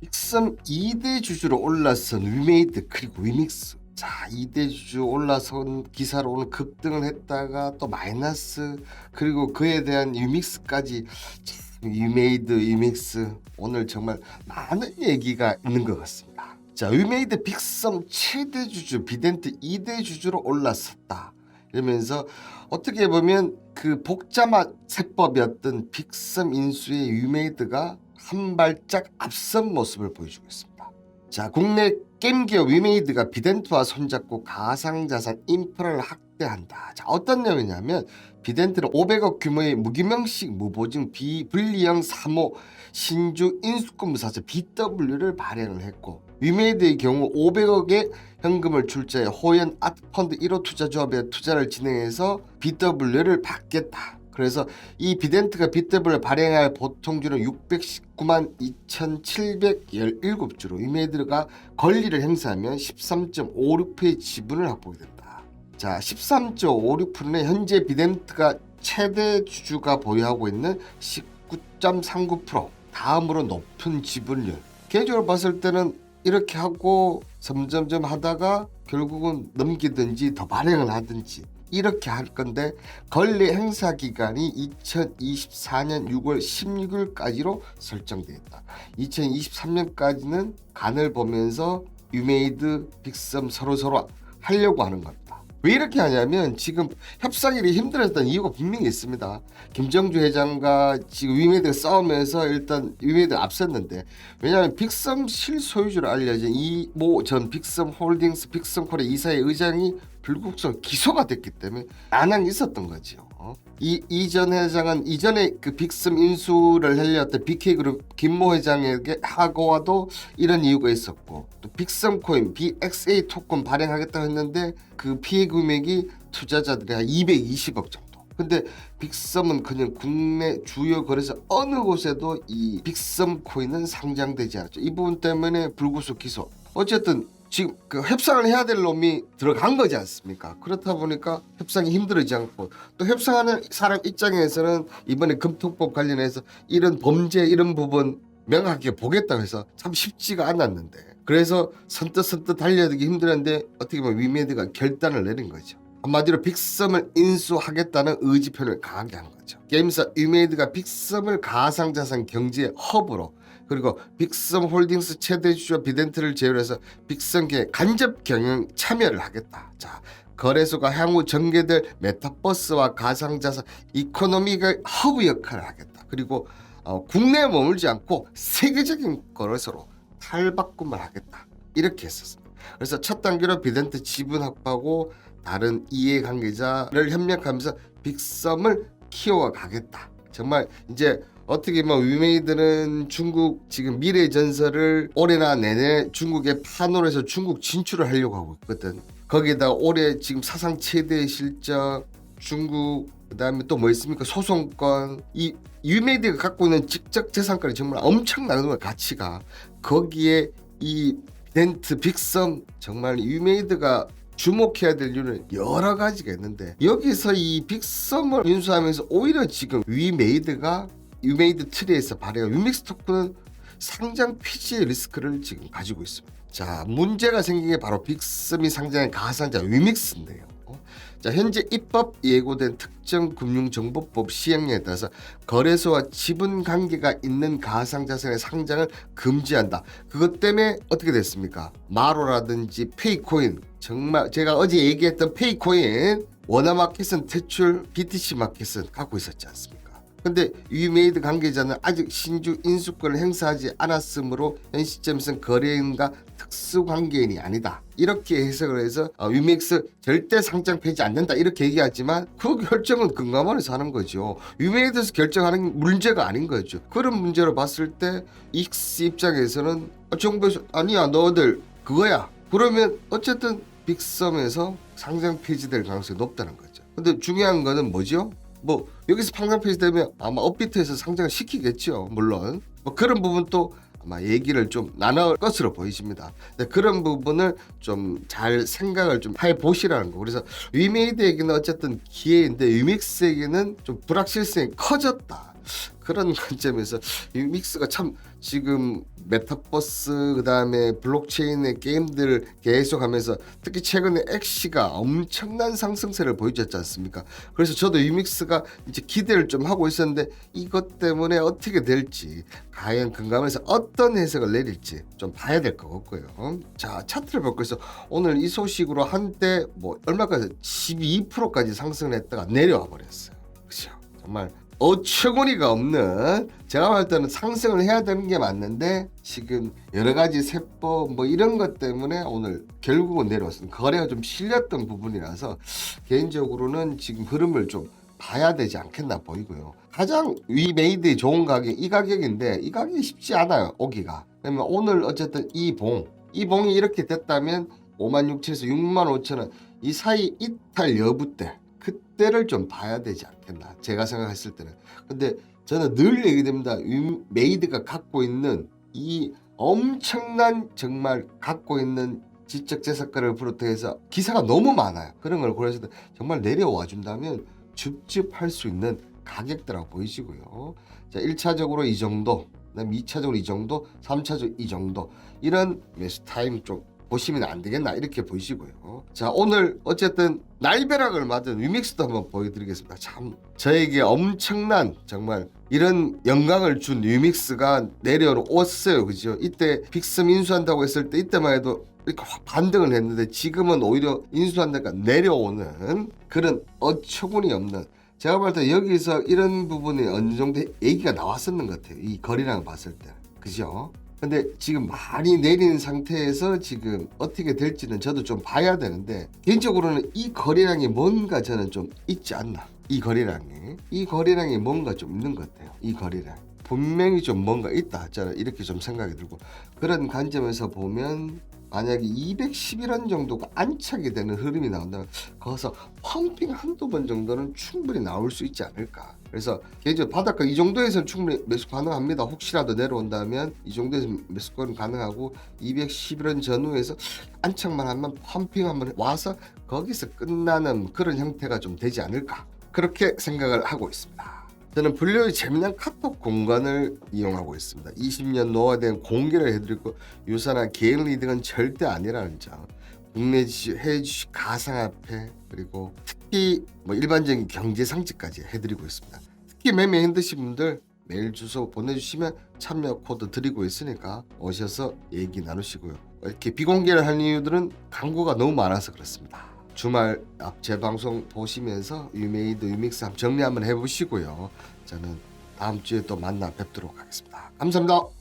빅썸 2대 주주로 올라선 위메이드 그리고 위믹스. 자 2대 주주 올라선 기사로 오늘 급등을 했다가 또 마이너스. 그리고 그에 대한 위믹스까지 참 위메이드 위믹스. 오늘 정말 많은 얘기가 있는 것 같습니다. 자 위메이드 빅썸 최대 주주 비덴트 2대 주주로 올라섰다. 이러면서 어떻게 보면 그 복잡한 세법이었던 빅썸 인수의 위메이드가 한 발짝 앞선 모습을 보여주고 있습니다. 자, 국내 게임 기업 위메이드가 비덴트와 손잡고 가상자산 인프라를 확대한다. 자, 어떤 내용이냐면 비덴트는 500억 규모의 무기명식 무보증 비분리형 3호 신주 인수권 무사채 BW를 발행을 했고 위메이드의 경우 500억의 현금을 출자해 호연 아트펀드 1호 투자조합에 투자를 진행해서 BW를 받겠다. 그래서 이 비덴트가 BW를 발행할 보통주는 619만 2,717주로 위메이드가 권리를 행사하면 13.56%의 지분을 확보하게 된다. 자, 13.56%는 현재 비덴트가 최대 주주가 보유하고 있는 19.39% 다음으로 높은 지분율. 개인적으로 봤을 때는 이렇게 하고 점점점 하다가 결국은 넘기든지 더 발행을 하든지 이렇게 할 건데 권리 행사 기간이 2024년 6월 16일까지로 설정되어 있다. 2023년까지는 간을 보면서 유메이드 빅썸 서로 서로 하려고 하는 겁니다. 왜 이렇게 하냐면 지금 협상일이 힘들었던 이유가 분명히 있습니다. 김정주 회장과 지금 위메이드가 싸우면서 일단 위메이드 가 앞섰는데 왜냐하면 빅썸 실소유주로 알려진 이 모 전 빅썸 홀딩스 코리아 이사의 의장이 불국성 기소가 됐기 때문에 난항이 있었던 거죠. 어? 이 이전 회장은 이전에 그 빅썸 인수를 하려던 BK그룹 김모 회장에게 하고와도 이런 이유가 있었고 또 빅썸 코인 BXA 토큰 발행하겠다고 했는데 그 피해 금액이 투자자들이 한 220억 정도. 근데 빅썸은 그냥 국내 주요 거래소 어느 곳에도 이 빅썸 코인은 상장되지 않았죠. 이 부분 때문에 불구속 기소. 어쨌든 지금 그 협상을 해야 될 놈이 들어간 거지 않습니까? 그렇다 보니까 협상이 힘들어지지 않고 또 협상하는 사람 입장에서는 이번에 금통법 관련해서 이런 범죄 이런 부분 명확하게 보겠다고 해서 참 쉽지가 않았는데 그래서 선뜻선뜻 달려들기 힘들었는데 어떻게 보면 위메드가 결단을 내린 거죠. 한마디로 빅썸을 인수하겠다는 의지 표현을 강하게 한 거죠. 게임사 위메이드가 빅썸을 가상자산 경제 허브로 그리고 빅썸 홀딩스 최대 주주 비덴트를 제외해서 빅썸계 간접 경영 참여를 하겠다. 자, 거래소가 향후 전개될 메타버스와 가상자산 이코노미가 허브 역할을 하겠다. 그리고 어, 국내에 머물지 않고 세계적인 거래소로 탈바꿈을 하겠다. 이렇게 했었습니다. 그래서 첫 단계로 비덴트 지분 확보하고 다른 이해관계자를 협력하면서 빅썸을 키워가 가겠다. 정말 이제 어떻게 보면 위메이드는 중국 지금 미래 전설을 올해나 내내 중국에 판호로 해서 중국 진출을 하려고 하고 있거든. 거기에다 올해 지금 사상 최대 실적 중국 그다음에 또 뭐 있습니까? 소송권. 이 위메이드가 갖고 있는 직접 재산권이 정말 엄청나는 거야 가치가. 거기에 이 덴트 빅썸 정말 위메이드가 주목해야 될 이유는 여러 가지가 있는데 여기서 이 빅썸을 인수하면서 오히려 지금 위메이드가 위메이드 트리에서 발행한 위믹스 토큰은 상장 폐지의 리스크를 지금 가지고 있습니다. 자 문제가 생긴 게 바로 빅썸이 상장한 가상자 위믹스인데요. 어? 자 현재 입법 예고된 특정 금융정보법 시행령에 따라서 거래소와 지분 관계가 있는 가상자산의 상장을 금지한다. 그것 때문에 어떻게 됐습니까? 마로라든지 페이코인 정말 제가 어제 얘기했던 페이코인 원화마켓은 퇴출, BTC 마켓은 갖고 있었지 않습니까? 근데 위메이드 관계자는 아직 신주 인수권을 행사하지 않았으므로 현 시점에서는 거래인과 특수 관계인이 아니다. 이렇게 해석을 해서 어, 위메익스 절대 상장 폐지 안 된다 이렇게 얘기하지만 그 결정은 금감원에서 하는 거죠. 위메이드에서 결정하는 문제가 아닌 거죠. 그런 문제로 봤을 때 익스 입장에서는 어, 정부에서 아니야 너들 그거야. 그러면 어쨌든 빅썸에서 상장 폐지될 가능성이 높다는 거죠. 근데 중요한 거는 뭐죠? 뭐 여기서 상장 폐지 되면 아마 업비트에서 상장을 시키겠죠. 물론 뭐 그런 부분도 아마 얘기를 좀 나눌 것으로 보이십니다. 근데 그런 부분을 좀 잘 생각을 좀 해보시라는 거. 그래서 위메이드에게는 어쨌든 기회인데 위믹스에게는 좀 불확실성이 커졌다. 그런 관점에서 이 믹스가 참 지금 메타버스 그다음에 블록체인의 게임들 계속하면서 특히 최근에 엑시가 엄청난 상승세를 보여줬지 않습니까? 그래서 저도 유믹스가 이제 기대를 좀 하고 있었는데 이것 때문에 어떻게 될지 과연 금감에서 어떤 해석을 내릴지 좀 봐야 될 것 같고요. 자 차트를 볼거서 오늘 이 소식으로 한때 뭐 얼마까지 12%까지 상승을 했다가 내려와 버렸어요. 그렇죠? 정말 어처구니가 없는 제가 볼 때는 상승을 해야 되는 게 맞는데 지금 여러 가지 세법 뭐 이런 것 때문에 오늘 결국은 내려왔습니다. 거래가 좀 실렸던 부분이라서 개인적으로는 지금 흐름을 좀 봐야 되지 않겠나 보이고요. 가장 위 메이드의 좋은 가격 이 가격인데 이 가격이 쉽지 않아요 오기가. 그러면 오늘 어쨌든 이 봉, 이 봉이 이렇게 됐다면 5만 6천에서 6만 5천 원 이 사이 이탈 여부 때 그때를 좀 봐야 되지 않겠나 제가 생각했을 때는. 근데 저는 늘 얘기됩니다. 위 메이드가 갖고 있는 이 엄청난 정말 갖고 있는 지적 재산가를 비롯해서 기사가 너무 많아요. 그런 걸 고려해서 정말 내려와 준다면 줍줍할 수 있는 가격대라고 보이시고요. 자 1차적으로 이 정도 그다음 2차적으로 이 정도 3차적으로 이 정도 이런 매수 타임 좀 보시면 안 되겠나 이렇게 보이시고요. 자 오늘 어쨌든 날벼락을 맞은 위믹스도 한번 보여드리겠습니다. 참 저에게 엄청난 정말 이런 영광을 준 위믹스가 내려왔어요, 그죠? 이때 빅스 인수한다고 했을 때 이때만 해도 이렇게 확 반등을 했는데 지금은 오히려 인수한다가 내려오는 그런 어처구니 없는 제가 볼 때 여기서 이런 부분이 어느 정도 얘기가 나왔었는 것 같아요. 이 거리랑 봤을 때, 그죠? 근데 지금 많이 내리는 상태에서 지금 어떻게 될지는 저도 좀 봐야 되는데 개인적으로는 이 거래량이 뭔가 저는 좀 있지 않나. 이 거래량이. 이 거래량이 뭔가 좀 있는 것 같아요. 이 거래량 분명히 좀 뭔가 있다. 저는 이렇게 좀 생각이 들고 그런 관점에서 보면 만약에 211원 정도가 안착이 되는 흐름이 나온다면 거기서 펌핑 한두 번 정도는 충분히 나올 수 있지 않을까 그래서 개인적으로 바닷가 이 정도에서는 충분히 매수 가능합니다. 혹시라도 내려온다면 이 정도에서 매수권은 가능하고 211원 전후에서 안착만 하면 펌핑 한번 와서 거기서 끝나는 그런 형태가 좀 되지 않을까 그렇게 생각을 하고 있습니다. 저는 분류의 재미난 카톡 공간을 이용하고 있습니다. 20년 노화된 공개를 해드리고 유사나 개인 리딩은 절대 아니라는 점. 국내 주식, 해외 주식, 가상화폐 그리고 특히 뭐 일반적인 경제 상식까지 해드리고 있습니다. 특히 매매 힘드신 분들 메일 주소 보내주시면 참여 코드 드리고 있으니까 오셔서 얘기 나누시고요. 이렇게 비공개를 하는 이유들은 광고가 너무 많아서 그렇습니다. 주말 앞 재방송 보시면서 유메이드 유믹스 한번 정리 한번 해보시고요. 저는 다음 주에 또 만나 뵙도록 하겠습니다. 감사합니다.